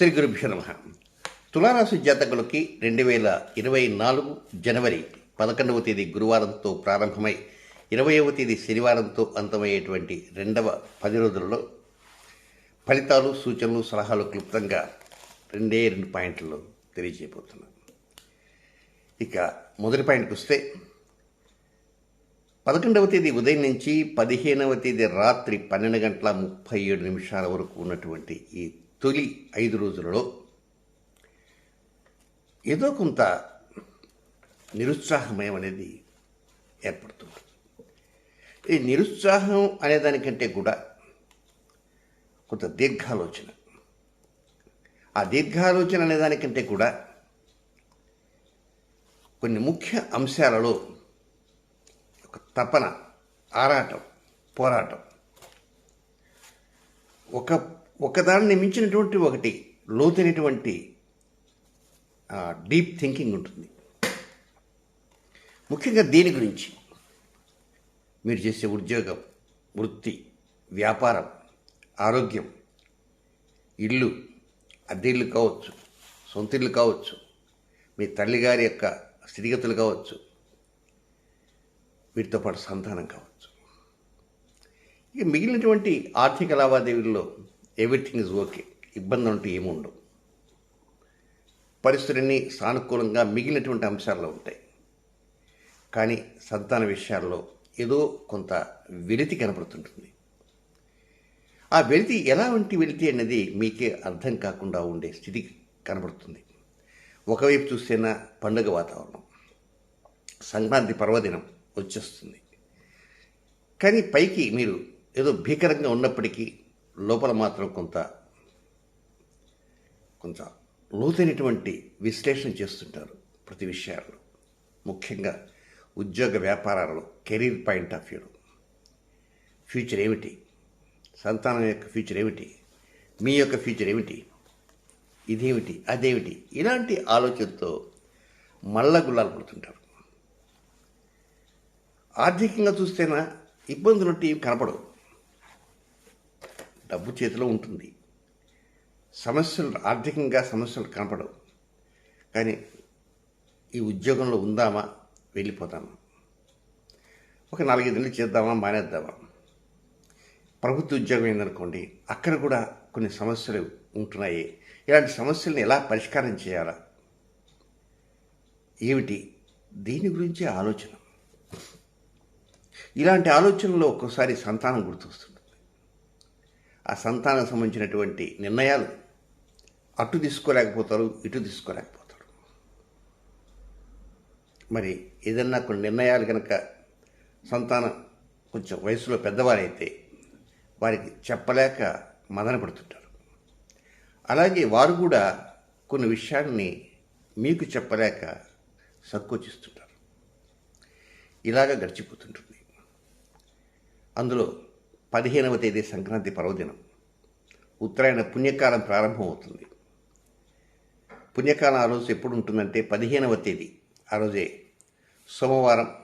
శ్రీ గురుభ్యో నమ. తులారాశి జాతకులకి రెండు వేల ఇరవై నాలుగు జనవరి పదకొండవ తేదీ గురువారంతో ప్రారంభమై ఇరవయవ తేదీ శనివారంతో అంతమయ్యేటువంటి రెండవ పది రోజులలో ఫలితాలు సూచనలు సలహాలు క్లుప్తంగా రెండే రెండు పాయింట్లలో తెలియజేయబోతున్నాను. ఇక మొదటి పాయింట్కి వస్తే పదకొండవ తేదీ ఉదయం నుంచి పదిహేనవ తేదీ రాత్రి పన్నెండు గంటల ముప్పై ఏడు నిమిషాల వరకు ఉన్నటువంటి ఈ తొలి ఐదు రోజులలో ఏదో కొంత నిరుత్సాహమయం అనేది ఏర్పడుతుంది. ఈ నిరుత్సాహం అనే దానికంటే కూడా కొంత దీర్ఘాలోచన. ఆ దీర్ఘాలోచన అనేదానికంటే కూడా కొన్ని ముఖ్య అంశాలలో ఒక తపన ఆరాటం పోరాటం ఒక ఒకదాన్ని మించినటువంటి ఒకటి లోతైనటువంటి డీప్ థింకింగ్ ఉంటుంది. ముఖ్యంగా దీని గురించి. మీరు చేసే ఉద్యోగం వృత్తి వ్యాపారం ఆరోగ్యం ఇల్లు అద్దెళ్ళు కావచ్చు సొంత ఇల్లు కావచ్చు మీ తల్లిగారి యొక్క స్థితిగతులు కావచ్చు వీటితో పాటు సంతానం కావచ్చు. ఇక మిగిలినటువంటి ఆర్థిక లావాదేవీల్లో ఎవ్రీథింగ్ ఇస్ ఓకే. ఇబ్బంది అంటూ ఏముండవు. పరిస్థితులన్నీ సానుకూలంగా మిగిలినటువంటి అంశాల్లో ఉంటాయి. కానీ సంతాన విషయాల్లో ఏదో కొంత వెలితి కనపడుతుంటుంది. ఆ వెలితి ఎలా వంటి వెలితి అనేది మీకే అర్థం కాకుండా ఉండే స్థితి కనబడుతుంది ఒకవైపు చూస్తేనా పండుగ వాతావరణం. సంక్రాంతి పర్వదినం వచ్చేస్తుంది. కానీ పైకి మీరు ఏదో భీకరంగా ఉన్నప్పటికీ లోపల మాత్రం కొంత కొంత లోతైనటువంటి విశ్లేషణ చేస్తుంటారు ప్రతి విషయాల్లో. ముఖ్యంగా ఉద్యోగ వ్యాపారాలలో కెరీర్ పాయింట్ ఆఫ్ వ్యూలో. ఫ్యూచర్ ఏమిటి? సంతానం యొక్క ఫ్యూచర్ ఏమిటి? మీ యొక్క ఫ్యూచర్ ఏమిటి? ఇదేమిటి? అదేమిటి? ఇలాంటి ఆలోచనతో మల్ల గుల్లాలు పడుతుంటారు. ఆర్థికంగా చూస్తేనా ఇబ్బందులు ఏం కనపడవు. డబ్బు చేతిలో ఉంటుంది. సమస్యలు ఆర్థికంగా సమస్యలు కనపడవు. కానీ ఈ ఉద్యోగంలో ఉందామా? వెళ్ళిపోతామా ఒక నాలుగైదు చేద్దామా? మానేద్దామా? ప్రభుత్వ ఉద్యోగం ఏందనుకోండి అక్కడ కూడా కొన్ని సమస్యలు ఉంటున్నాయి. ఇలాంటి సమస్యలను ఎలా పరిష్కారం చేయాలా? ఏమిటి? దీని గురించి ఆలోచన. ఇలాంటి ఆలోచనలో ఒక్కోసారి సంతానం గుర్తొస్తుంది. ఆ సంతానం సంబంధించినటువంటి నిర్ణయాలు అటు తీసుకోలేకపోతారు ఇటు తీసుకోలేకపోతారు. మరి ఏదన్నా కొన్ని నిర్ణయాలు కనుక సంతానం కొంచెం వయసులో పెద్దవారైతే వారికి చెప్పలేక మదన పడుతుంటారు. అలాగే వారు కూడా కొన్ని విషయాన్ని మీకు చెప్పలేక సంకోచిస్తుంటారు. ఇలాగ గడిచిపోతుంటుంది. అందులో పదిహేనవ తేదీ సంక్రాంతి పర్వదినం. ఉత్తరాయణ పుణ్యకాలం ప్రారంభమవుతుంది. పుణ్యకాలం ఆ రోజు ఎప్పుడు ఉంటుందంటే పదిహేనవ తేదీ. ఆ రోజే సోమవారం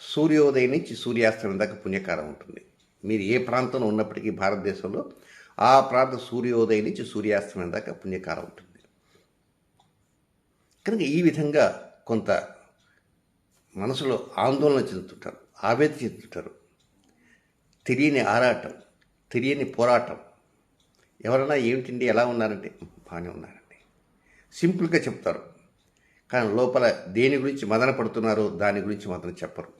సూర్యోదయం నుంచి సూర్యాస్తమయం దాకా పుణ్యకాలం ఉంటుంది. మీరు ఏ ప్రాంతంలో ఉన్నప్పటికీ భారతదేశంలో ఆ ప్రాంత సూర్యోదయం నుంచి సూర్యాస్తమయం దాకా పుణ్యకాలం ఉంటుంది. కనుక ఈ విధంగా కొంత మనసులో ఆందోళన చెందుతుంటారు ఆవేదన చెందుతుంటారు. తెలియని ఆరాటం తెలియని పోరాటం. ఎవరైనా ఏమిటండి ఎలా ఉన్నారంటే బాగానే ఉన్నారండి. సింపుల్గా చెప్తారు. కానీ లోపల దేని గురించి మదన పడుతున్నారో దాని గురించి మాత్రం చెప్పరు.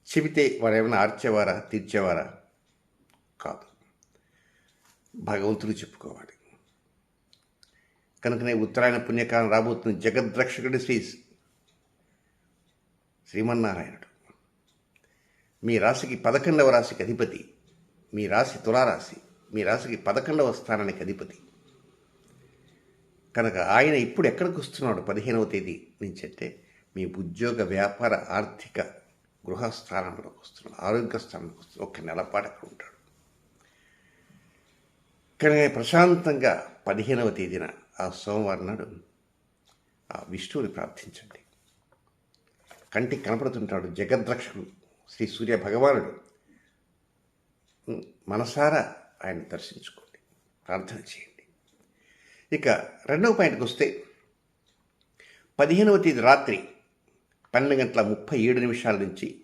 చెబితే వారు ఏమైనా ఆర్చేవారా తీర్చేవారా? కాదు. భగవంతుడు చెప్పుకోవాలి. కనుకనే ఉత్తరాయణ పుణ్యకాలం రాబోతున్న జగద్రక్షకుడి శ్రీ శ్రీమన్నారాయణుడు. మీ రాశికి పదకొండవ రాశికి అధిపతి మీ రాశి తులారాశి మీ రాశికి పదకొండవ స్థానానికి అధిపతి. కనుక ఆయన ఇప్పుడు ఎక్కడికి వస్తున్నాడు? పదిహేనవ తేదీ నుంచి అంటే మీ ఉద్యోగ వ్యాపార ఆర్థిక గృహ స్థానంలోకి వస్తున్నాడు. ఆరోగ్య స్థానంలోకి వస్తున్నాడు. ఒక నెలపాటు అక్కడ ఉంటాడు. కనుక ప్రశాంతంగా పదిహేనవ తేదీన ఆ సోమవారం నాడు ఆ విష్ణువుని ప్రార్థించండి. కంటికి కనపడుతుంటాడు జగద్రక్షకుడు. శ్రీ సూర్య భగవానుడు. మనసారా ఆయన దర్శించుకోండి ప్రార్థన చేయండి. ఇక రెండవ పాయింట్కి వస్తే పదిహేనవ తేదీ రాత్రి పన్నెండు గంటల ముప్పై ఏడు నిమిషాల నుంచి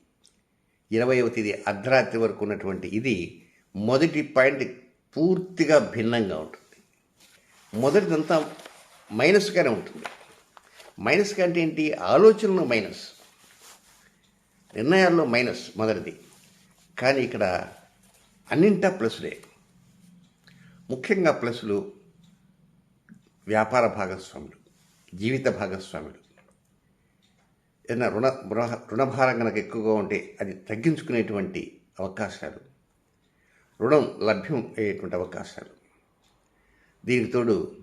ఇరవైవ తేదీ అర్ధరాత్రి వరకు ఉన్నటువంటి ఇది మొదటి పాయింట్ పూర్తిగా భిన్నంగా ఉంటుంది. మొదటిదంతా మైనస్గానే ఉంటుంది. మైనస్గా అంటే ఏంటి? ఆలోచనలు మైనస్. నిర్ణయాల్లో మైనస్ మొదటిది. కానీ ఇక్కడ అన్నింటా ప్లస్లే. ముఖ్యంగా ప్లస్లు వ్యాపార భాగస్వాములు జీవిత భాగస్వాములు. ఏదైనా రుణ రుణభారం కనుక ఎక్కువగా ఉంటే అది తగ్గించుకునేటువంటి అవకాశాలు రుణం లభ్యం అయ్యేటువంటి అవకాశాలు. దీనితోడు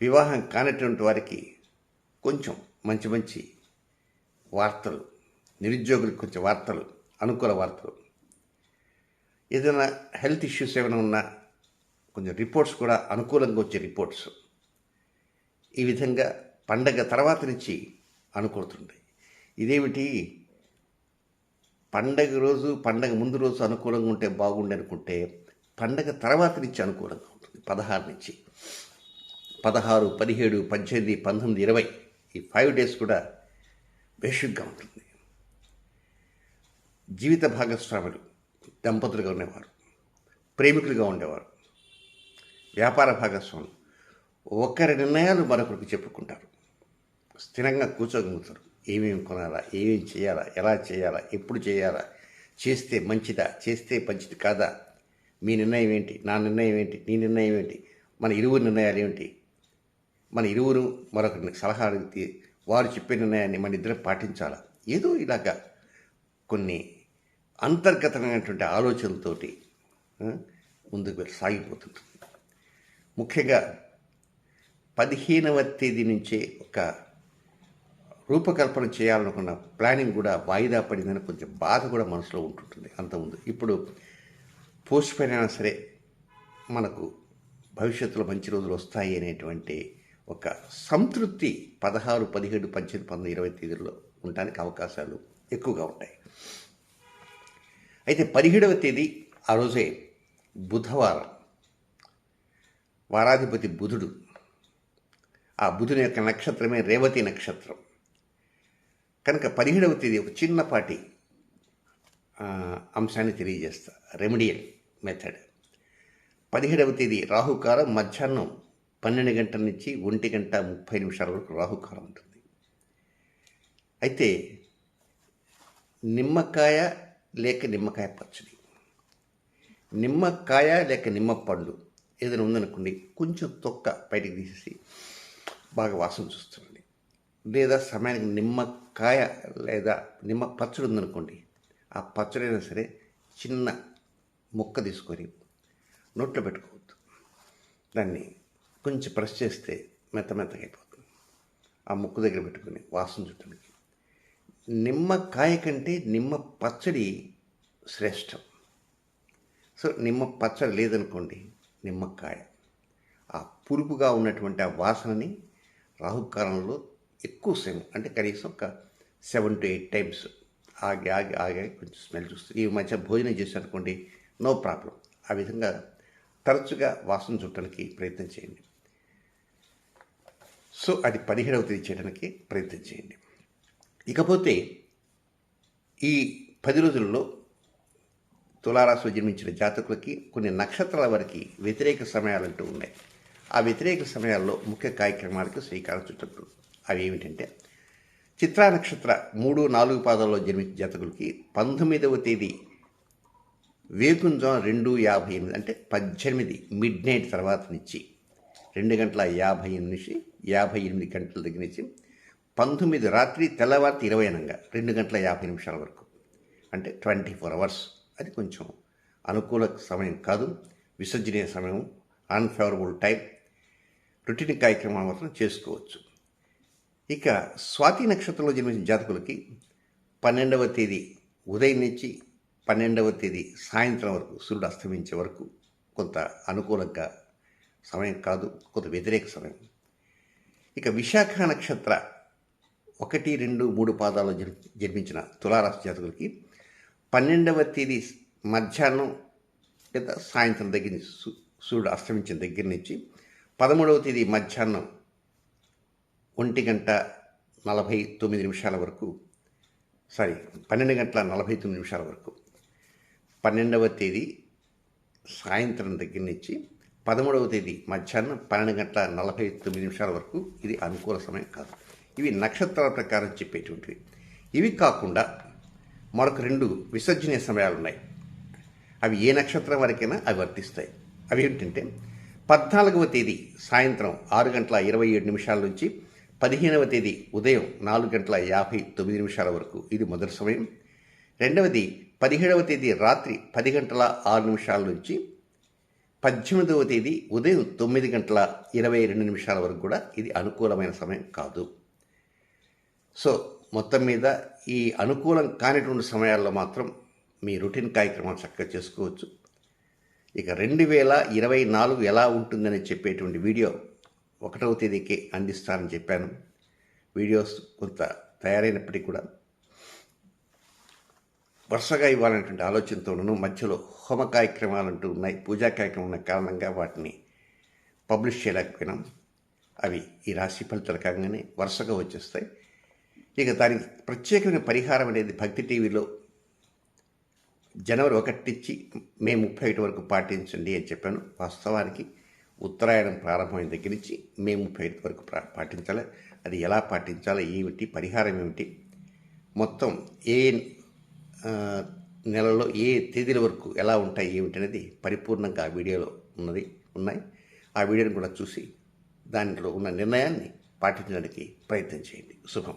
వివాహం కానటువంటి వారికి కొంచెం మంచి మంచి వార్తలు నిరుద్యోగులకు కొంచెం వార్తలు అనుకూల వార్తలు. ఏదైనా హెల్త్ ఇష్యూస్ ఏమైనా ఉన్నా కొంచెం రిపోర్ట్స్ కూడా అనుకూలంగా వచ్చే రిపోర్ట్స్. ఈ విధంగా పండగ తర్వాత నుంచి అనుకూలుతుంటాయి. ఇదేమిటి? పండగ రోజు పండగ ముందు రోజు అనుకూలంగా ఉంటే బాగుండే అనుకుంటే పండగ తర్వాత నుంచి అనుకూలంగా ఉంటుంది. పదహారు నుంచి. పదహారు పదిహేడు పద్దెనిమిది పంతొమ్మిది ఇరవై ఈ ఫైవ్ డేస్ కూడా బేషుగ్గా ఉంటుంది. జీవిత భాగస్వాములు దంపతులుగా ఉండేవారు ప్రేమికులుగా ఉండేవారు. వ్యాపార భాగస్వాములు. ఒకరి నిర్ణయాలు మరొకరికి చెప్పుకుంటారు. స్థిరంగా కూర్చోగలుగుతారు. ఏమేమి కొనాలా ఏమేమి చేయాలా ఎలా చేయాలా ఎప్పుడు చేయాలా చేస్తే మంచిదా చేస్తే మంచిది కాదా మీ నిర్ణయం ఏంటి నా నిర్ణయం ఏంటి నీ నిర్ణయం ఏంటి మన ఇరువురు నిర్ణయాలు ఏమిటి మన ఇరువురు మరొకరిని సలహా అడిగితే వారు చెప్పే నిర్ణయాన్ని మన ఇద్దరం పాటించాలా? ఏదో ఇలాగా కొన్ని అంతర్గతమైనటువంటి ఆలోచనలతోటి ముందుకు వెళ్ళి ముఖ్యంగా పదిహేనవ తేదీ నుంచే ఒక రూపకల్పన చేయాలనుకున్న ప్లానింగ్ కూడా వాయిదా పడిందని కొంచెం బాధ కూడా మనసులో ఉంటుంటుంది అంతకుముందు ఇప్పుడు పోస్ట్ పైన అయినా సరే మనకు భవిష్యత్తులో మంచి రోజులు వస్తాయి అనేటువంటి ఒక సంతృప్తి పదహారు పదిహేడు పద్దెనిమిది పంతొమ్మిది ఇరవై తేదీల్లో ఉండడానికి అవకాశాలు ఎక్కువగా ఉంటాయి. అయితే పదిహేడవ తేదీ ఆ రోజే బుధవారం. వారాధిపతి బుధుడు. ఆ బుధుని యొక్క నక్షత్రమే రేవతి నక్షత్రం. కనుక పదిహేడవ తేదీ ఒక చిన్నపాటి అంశాన్ని తెలియజేస్తా. Remedial method. పదిహేడవ తేదీ రాహుకాలం మధ్యాహ్నం పన్నెండు గంటల నుంచి ఒంటి గంట ముప్పై నిమిషాల వరకు రాహుకాలం ఉంటుంది. అయితే నిమ్మకాయ లేక నిమ్మకాయ పచ్చడి. నిమ్మకాయ లేక నిమ్మ పండు ఏదైనా ఉందనుకోండి కొంచెం తొక్క బయటికి తీసేసి బాగా వాసన చూస్తుండండి. లేదా సమయానికి నిమ్మకాయ లేదా నిమ్మ పచ్చడి ఉందనుకోండి ఆ పచ్చడి అయినా సరే చిన్న ముక్క తీసుకొని నోట్లో పెట్టుకోవద్దు. దాన్ని కొంచెం ప్రెస్ చేస్తే మెత్త మెత్తగా అయిపోతుంది. ఆ ముక్కు దగ్గర పెట్టుకుని వాసన చుట్టడానికి నిమ్మకాయ కంటే నిమ్మ పచ్చడి శ్రేష్టం. సో నిమ్మ పచ్చడి లేదనుకోండి నిమ్మకాయ ఆ పులుపుగా ఉన్నటువంటి ఆ వాసనని రాహుకాలంలో ఎక్కువ సేమ్ అంటే కనీసం ఒక సెవెన్ టు ఎయిట్ టైమ్స్ ఆగి ఆగి ఆగి ఆగి కొంచెం స్మెల్ చూస్తుంది ఈ మధ్య భోజనం చేశారనుకోండి నో ప్రాబ్లం. ఆ విధంగా తరచుగా వాసన చుట్టడానికి ప్రయత్నం చేయండి. సో అది పదిహేడవ తేదీ చేయడానికి ప్రయత్నం చేయండి. ఇకపోతే ఈ పది రోజుల్లో తులారాశిలో జన్మించిన జాతకులకి కొన్ని నక్షత్రాల వరకు వ్యతిరేక సమయాలంటూ ఉన్నాయి. ఆ వ్యతిరేక సమయాల్లో ముఖ్య కార్యక్రమాలకు శ్రీకారం చుట్టూ అవి ఏమిటంటే చిత్రా నక్షత్ర మూడు నాలుగు పాదాల్లో జన్మించిన జాతకులకి పంతొమ్మిదవ తేదీ వేకుంజం రెండు యాభై ఎనిమిది అంటే పద్దెనిమిది మిడ్ నైట్ తర్వాత నుంచి రెండు గంటల యాభై ఎనిమిది నుంచి యాభై ఎనిమిది గంటల దగ్గర నుంచి పంతొమ్మిది రాత్రి తెల్లవారి ఇరవై అనంగా రెండు గంటల యాభై నిమిషాల వరకు. అంటే ట్వంటీ ఫోర్ అవర్స్. అది కొంచెం అనుకూల సమయం కాదు. విసర్జనీయ సమయం అన్ఫేవరబుల్ టైం రొటీన్ కార్యక్రమాలు మాత్రం చేసుకోవచ్చు. ఇక స్వాతి నక్షత్రంలో జన్మించిన జాతకులకి పన్నెండవ తేదీ ఉదయం నుంచి పన్నెండవ తేదీ సాయంత్రం వరకు సూర్యుడు అస్తమించే వరకు కొంత అనుకూలంగా సమయం కాదు కొంత వ్యతిరేక సమయం. ఇక విశాఖ నక్షత్ర ఒకటి రెండు మూడు పాదాలు జన్- జన్మించిన తులారాశి జాతకులకి పన్నెండవ తేదీ మధ్యాహ్నం లేదా సాయంత్రం దగ్గర నుంచి సూ- సూర్యుడు అస్తమించిన దగ్గర నుంచి పదమూడవ తేదీ మధ్యాహ్నం ఒంటి గంట నలభై తొమ్మిది నిమిషాల వరకు సారీ పన్నెండు గంటల నలభై తొమ్మిది నిమిషాల వరకు. పన్నెండవ తేదీ సాయంత్రం దగ్గర నుంచి పదమూడవ తేదీ మధ్యాహ్నం పన్నెండు గంటల నలభై తొమ్మిది నిమిషాల వరకు ఇది అనుకూల సమయం కాదు. ఇవి నక్షత్రాల ప్రకారం చెప్పేటువంటివి. ఇవి కాకుండా మరొక రెండు విసర్జనీయ సమయాలు ఉన్నాయి అవి ఏ నక్షత్రం వరకైనా అవి వర్తిస్తాయి. అవి ఏంటంటే పద్నాలుగవ తేదీ సాయంత్రం ఆరు గంటల ఇరవై ఏడు నిమిషాల నుంచి పదిహేనవ తేదీ ఉదయం నాలుగు గంటల యాభై తొమ్మిది నిమిషాల వరకు ఇది మొదటి సమయం. రెండవది పదిహేడవ తేదీ రాత్రి పది గంటల ఆరు నిమిషాల నుంచి పద్దెనిమిదవ తేదీ ఉదయం తొమ్మిది గంటల ఇరవై రెండు నిమిషాల వరకు కూడా ఇది అనుకూలమైన సమయం కాదు. సో మొత్తం మీద ఈ అనుకూలం కానిటువంటి సమయాల్లో మాత్రం మీ రొటీన్ కార్యక్రమాలు చక్కగా చేసుకోవచ్చు. ఇక రెండు వేల ఇరవై నాలుగు ఎలా ఉంటుందని చెప్పేటువంటి వీడియో ఒకటవ తేదీకి అందిస్తానని చెప్పాను. వీడియోస్ కొంత తయారైనప్పటికీ కూడా వరుసగా ఇవ్వాలనేటువంటి ఆలోచనతోనూ మధ్యలో హోమ కార్యక్రమాలు అంటూ ఉన్నాయి. పూజా కార్యక్రమం ఉన్న కారణంగా వాటిని పబ్లిష్ చేయలేకపోయినాం. అవి ఈ రాశి ఫలితాలు కాగానే వరుసగా వచ్చేస్తాయి. ఇక దానికి ప్రత్యేకమైన పరిహారం అనేది భక్తి టీవీలో జనవరి ఒకటి నుంచి మే ముప్పై ఒకటి వరకు పాటించండి అని చెప్పాను. వాస్తవానికి ఉత్తరాయణం ప్రారంభమైన దగ్గర నుంచి మే ముప్పై ఒకటి వరకు పాటించాలి. అది ఎలా పాటించాలి ఏమిటి పరిహారం ఏమిటి? మొత్తం ఏ నెలలో ఏ తేదీల వరకు ఎలా ఉంటాయి ఏమిటి అనేది పరిపూర్ణంగా ఆ వీడియోలో ఉన్నది ఉన్నాయి. ఆ వీడియోని కూడా చూసి దాంట్లో ఉన్న నిర్ణయాన్ని పాటించడానికి ప్రయత్నం చేయండి. శుభం.